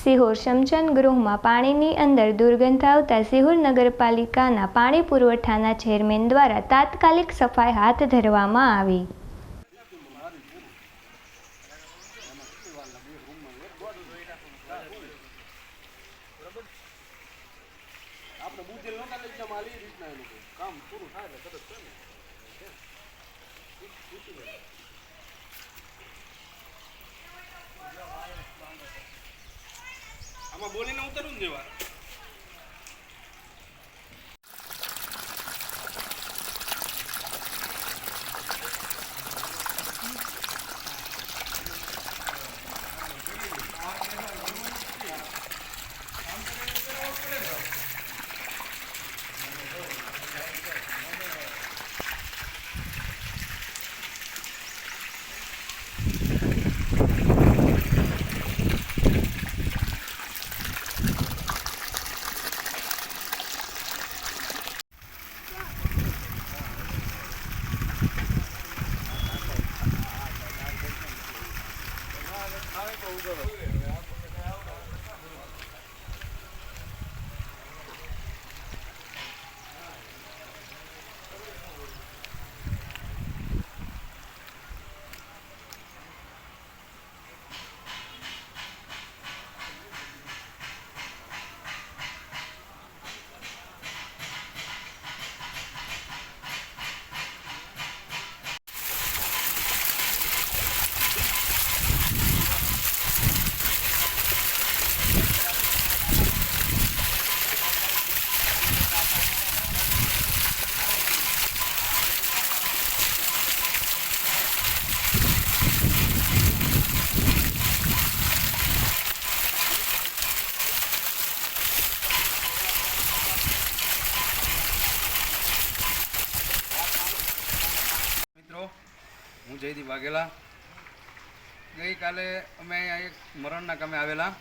સિહોર શમશાન ગૃહમાં પાણીની અંદર દુર્ગંધ આવતા સિહોર નગરપાલિકાના પાણી પુરવઠાના ચેરમેન દ્વારા તાત્કાલિક સફાઈ હાથ ધરવામાં આવી. કામ પૂરું એટલે તરત છે ને આમાં બોલીને ઉતરું જ 아이고, હું જયદીપ વાઘેલા. ગઈકાલે અમે અહીંયા એક મરણના કામે આવેલા.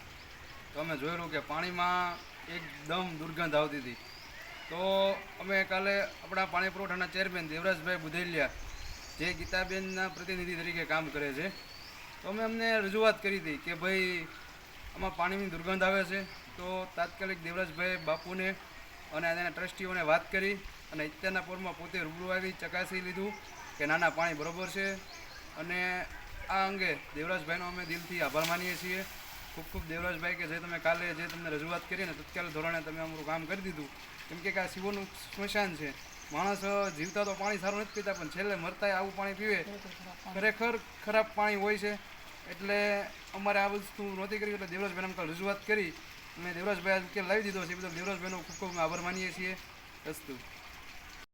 તો અમે જોયેલું કે પાણીમાં એકદમ દુર્ગંધ આવતી હતી. તો અમે કાલે આપણા પાણી પુરવઠાના ચેરમેન દેવરાજભાઈ બુધેલિયા જે ગીતાબેનના પ્રતિનિધિ તરીકે કામ કરે છે, તો અમે અમને રજૂઆત કરી હતી કે ભાઈ આમાં પાણીની દુર્ગંધ આવે છે. તો તાત્કાલિક દેવરાજભાઈ બાપુને અને તેના ટ્રસ્ટીઓને વાત કરી અને અત્યારના પોરમાં પોતે રૂબરૂ આવી ચકાસી લીધું. કે નાના પાણી બરોબર છે. અને આ અંગે દેવરાજભાઈનો અમે દિલથી આભાર માનીએ છીએ. ખૂબ ખૂબ દેવરાજભાઈ કે જે તમે કાલે જે તમને રજૂઆત કરી ને તત્કાલ ધોરણે તમે અમારું કામ કરી દીધું. કેમ કે આ શિવોનું સ્મશાન છે. માણસ જીવતા તો પાણી સારું નથી પીતા, પણ છેલ્લે મરતા આવું પાણી પીવે. ખરેખર ખરાબ પાણી હોય છે. એટલે અમારે આ વસ્તુ નહોતી કરી, એટલે દેવરાજભાઈને અમે રજૂઆત કરી. અને દેવરાજભાઈ ઉકેલ લાવી દીધો છે. એ બદલ દેવરાજભાઈનો ખૂબ ખૂબ આભાર માનીએ છીએ. અસ્તુ.